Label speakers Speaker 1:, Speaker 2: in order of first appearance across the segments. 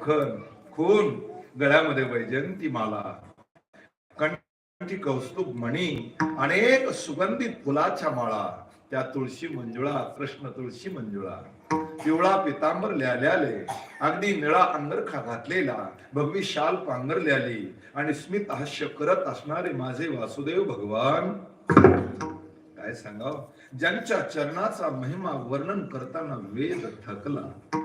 Speaker 1: मखन खून गळ्यामध्ये वैजयंती माला. कंठी कौस्तुभ मणी अनेक सुगंधित फुलाच्या माळा त्या तुळशी मंजुळा कृष्ण तुळशी मंजुळा. पिवळा पितांबर ल्याल्याले अगदी निळा अंगरखा घातलेला भगवी शाल पांघरल्याली आणि स्मित हास्य करत असणारे माझे वासुदेव भगवान. काय सांगाव? ज्यांच्या चरणाचा महिमा वर्णन करताना वेद थकला.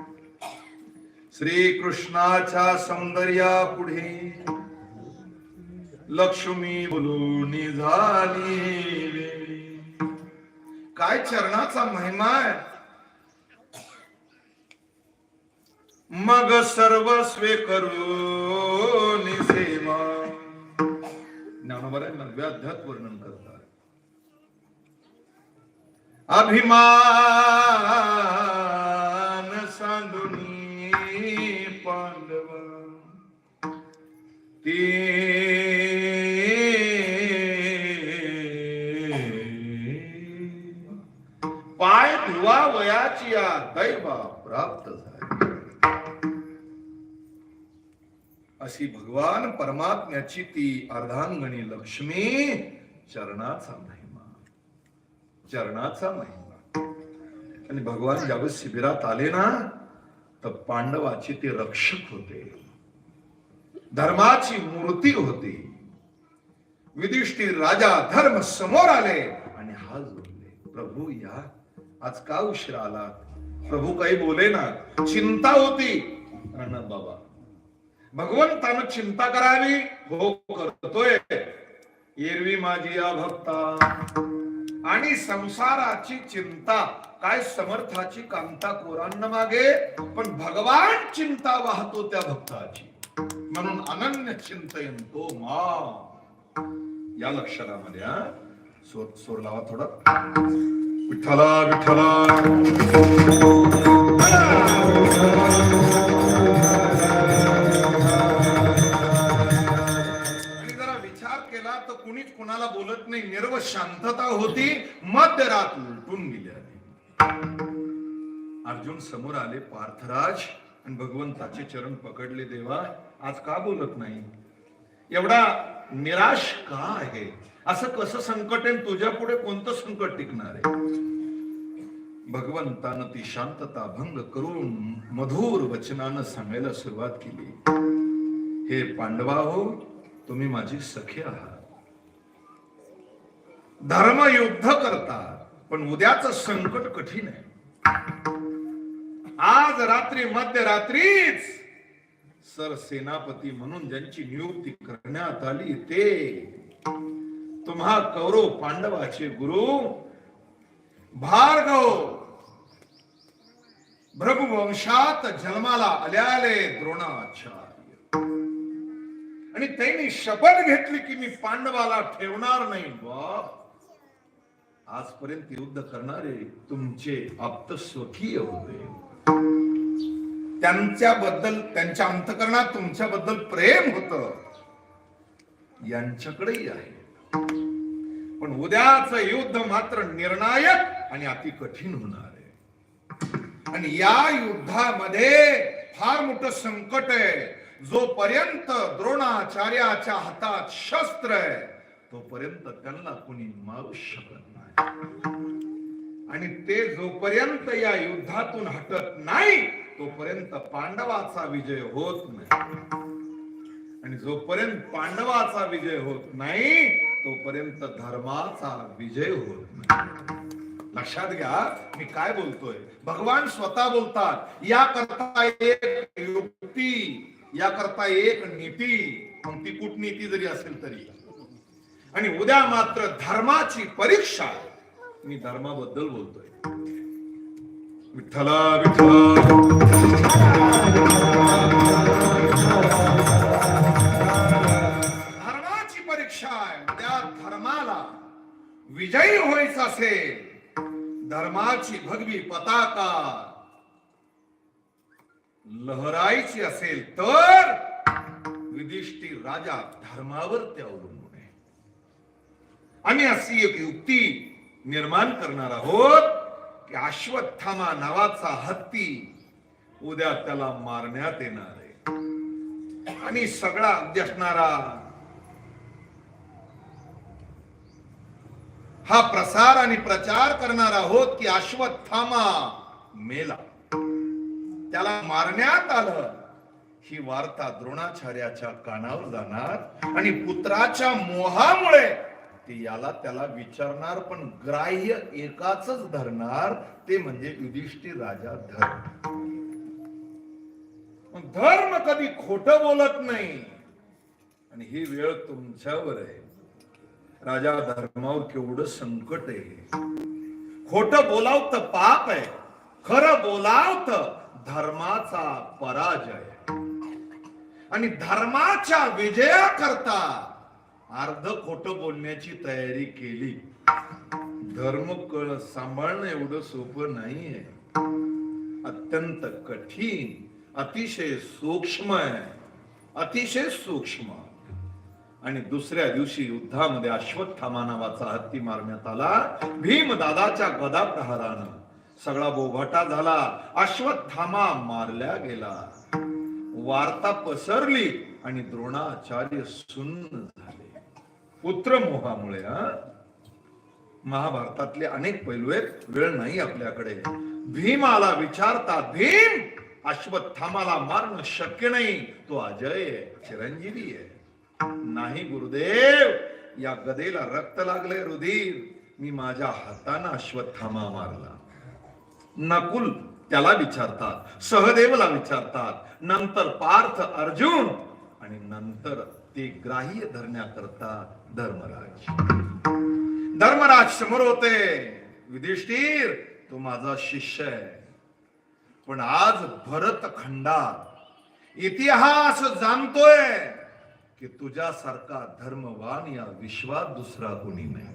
Speaker 1: श्री कृष्णाच्या सौंदर्या पुढे. लक्ष्मी बोलून झाली काय चरणाचा महिमा आहे? मग सर्व स्वीकरून सेवा. ज्ञानोबा नव्या अध्यात वर्णन करतात. अभिमान ते. पाय धुवा वयाची या दैवा प्राप्त झाली. अशी भगवान परमात्म्याची ती अर्धांगणी लक्ष्मी चरणाचा महिमा. चरणाचा महिमा. आणि भगवान ज्यावेळेस शिबिरात आले ना तर पांडवाचे ते रक्षक होते. धर्माची मूर्ती होती. युधिष्ठिर राजा धर्म समोर आले आणि हात जोडले. प्रभू या आज का उशीर आला प्रभू काही बोले ना. चिंता होती. बाबा. भगवंतानं चिंता करावी. हो करतोय. एरवी माझी या भक्ता. आणि संसाराची चिंता. काय समर्थाची कांता कोरांना मागे पण भगवान चिंता वाहतो त्या भक्ताची. म्हणून अनन्य चिंतयन तो मा. या लक्षणामध्ये हा? सोर सोर लावा थोडा. विठ्ठला विठ्ठला. आणि जरा विचार केला तर कुणीच कुणाला बोलत नाही. निर्व शांतता होती. मध्यरात उलटून गेल्या अर्जुन समोर आले पार्थराज. आणि भगवंताचे चरण पकडले देवा. आज का बोलत नाही? एवढा निराश का आहे? असं कसं संकट आहे तुझ्या पुढे कोणतं संकट टिकणार आहे? भगवंतानं ती शांतता भंग करून मधुर वचनानं सांगायला सुरुवात केली. हे पांडवा हो तुम्ही माझी सखी आहात. धर्म युद्ध करतात पण उद्याच संकट कठीण आहे. आज रात्री मध्यरात्रीच सर सेनापती म्हणून ज्यांची नियुक्ती करण्यात आली ते. तुम्हा कौरव पांडवाचे गुरु भार्गव. भ्रभुवंशात जन्माला आल्याले द्रोणाचार्य. आणि त्यांनी शपथ घेतली की मी पांडवाला ठेवणार नाही बाप आजपर्यंत युद्ध करणारे तुमचे आप्त स्वकीय होते. त्यांच्याबद्दल त्यांच्या अंतकरणात तुमच्याबद्दल प्रेम होत. यांच्याकडेही आहे. पण उद्याच युद्ध मात्र निर्णायक आणि अति कठीण होणार आहे. आणि या युद्धामध्ये फार मोठं संकट आहे. जोपर्यंत द्रोणाचार्याच्या हातात शस्त्र आहे तोपर्यंत त्यांना कोणी मारू शकत नाही. आणि ते जोपर्यंत या युद्धातून हटत नाही तोपर्यंत पांडवाचा विजय होत नाही. आणि जोपर्यंत पांडवाचा विजय होत नाही तोपर्यंत धर्माचा विजय होत नाही. लक्षात घ्या मी काय बोलतोय? भगवान स्वतः बोलतात या करता एक युक्ती या करता एक नीती. मग ती कूटनीती जरी असेल तरी. आणि उद्या मात्र धर्माची परीक्षा. मी धर्माबद्दल बोलतोय. विठ्ठला विठ्ठला. धर्माची परीक्षा आहे. त्या धर्माला विजयी व्हायचं असेल धर्माची भगवी पताका लहरायची असेल तर विधिष्ठिर राजा धर्मावर ते अवलंबून आहे. आम्ही अशी एक युक्ती निर्माण करणार आहोत. की अश्वत्थामा नावाचा हत्ती उद्या त्याला मारण्यात येणार आहे. आणि सगळा असणारा हा प्रसार आणि प्रचार करणार आहोत की अश्वत्थामा मेला. त्याला मारण्यात आलं. ही वार्ता द्रोणाचार्याच्या कानावर जाणार आणि पुत्राच्या मोहामुळे ते याला त्याला विचारणार पण ग्राह्य एकाच धरणार ते म्हणजे युधिष्ठिर राजा धर्म. धर्म कधी खोट बोलत नाही. आणि ही वेळ तुमच्यावर आहे. राजा धर्मावर केवढं संकट आहे. खोट बोलाव तर पाप आहे. खरं बोलाव तर धर्माचा पराजय आणि धर्माच्या विजया करता अर्ध खोट बोलण्याची तयारी केली. धर्म कळ सांभाळणं एवढं सोपं नाहीये. अत्यंत कठीण अतिशय सूक्ष्म आहे. अतिशय सूक्ष्म. आणि दुसऱ्या दिवशी युद्धामध्ये अश्वत्थामा नावाचा हत्ती मारण्यात आला. भीम दादाच्या गदा प्रहारानं सगळा बोभाटा झाला. अश्वत्थामा मारल्या गेला. वार्ता पसरली आणि द्रोणाचार्य सुन्न पुत्र मोहामुळे महाभारतातले अनेक पैलू आहेत वेळ नाही आपल्याकडे. भीमाला विचारता भीम अश्वत्थामाला मारणं शक्य नाही. तो अजय आहे चिरंजीवी आहे. नाही गुरुदेव या गदेला रक्त लागले रुधीर. मी माझ्या हाताने अश्वत्थामा मारला. नकुल त्याला विचारतात सहदेवला विचारतात नंतर पार्थ अर्जुन आणि नंतर ते ग्राह्य धरण्याकरता धर्मराज. धर्मराज समोर होते. युधिष्ठिर तो माझा शिष्य आहे. पण आज भरत खंडात इतिहास जाणतोय की तुझ्यासारखा धर्मवान या विश्वात दुसरा कोणी नाही.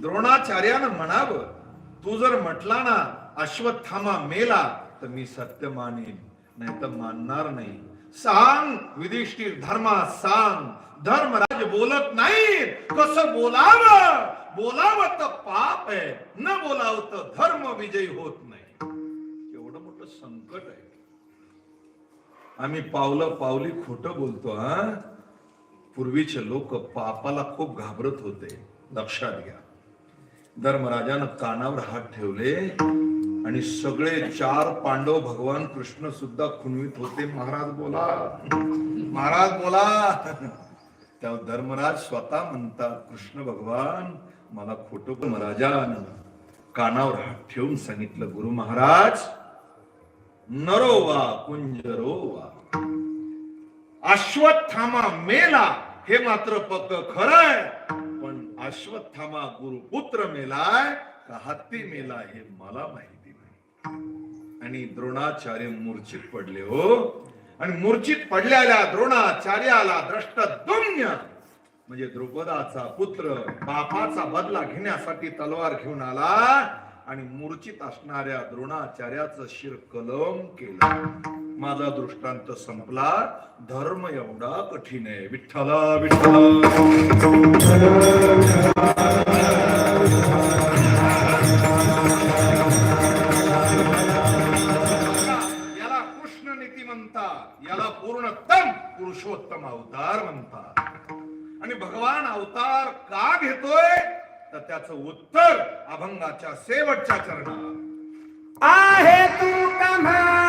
Speaker 1: द्रोणाचार्यानं म्हणावं तू जर म्हटला ना अश्वत्थामा मेला तर मी सत्य मानेन नाही तर मानणार नाही. सांग युधिष्ठिर धर्मा सांग. धर्मराज बोलत नाही कसं बोलावं? बोलावं तर पाप आहे. न बोलाव तर धर्म विजयी होत नाही. एवढं मोठं संकट आहे. आम्ही पावलं पावली खोट बोलतो हा? पूर्वीचे लोक पापाला खूप घाबरत होते. लक्षात घ्या. धर्मराजानं कानावर हात ठेवले. आणि सगळे चार पांडव भगवान कृष्ण सुद्धा खुनवीत होते. महाराज बोला. महाराज बोला. त्या धर्मराज स्वतः म्हणतात कृष्ण भगवान मला खोटं महाराजानं कानावर हात ठेवून सांगितलं गुरु महाराज नरो वा कुंजरो वा. अश्वत्थामा मेला हे मात्र पक्क खरंय पण अश्वत्थामा गुरुपुत्र मेलाय का हत्ती मेला हे मला माहिती आणि द्रोणाचार्य मूर्छित पडले हो. आणि मूर्छित पडलेल्या द्रोणाचार्याला द्रष्ट दुम्य म्हणजे द्रुपदाचा पुत्र बापाचा बदला घेण्यासाठी तलवार घेऊन आला आणि मूर्छित असणाऱ्या द्रोणाचार्याचं शिर कलम केलं. माझा दृष्टांत संपला. धर्म एवढा कठीण आहे. विठ्ठला विठ्ठला. पुरुषोत्तम अवतार म्हणतात. आणि भगवान अवतार का घेतोय? तर त्याच उत्तर अभंगाच्या शेवटच्या चरणात.
Speaker 2: आहे तू कमा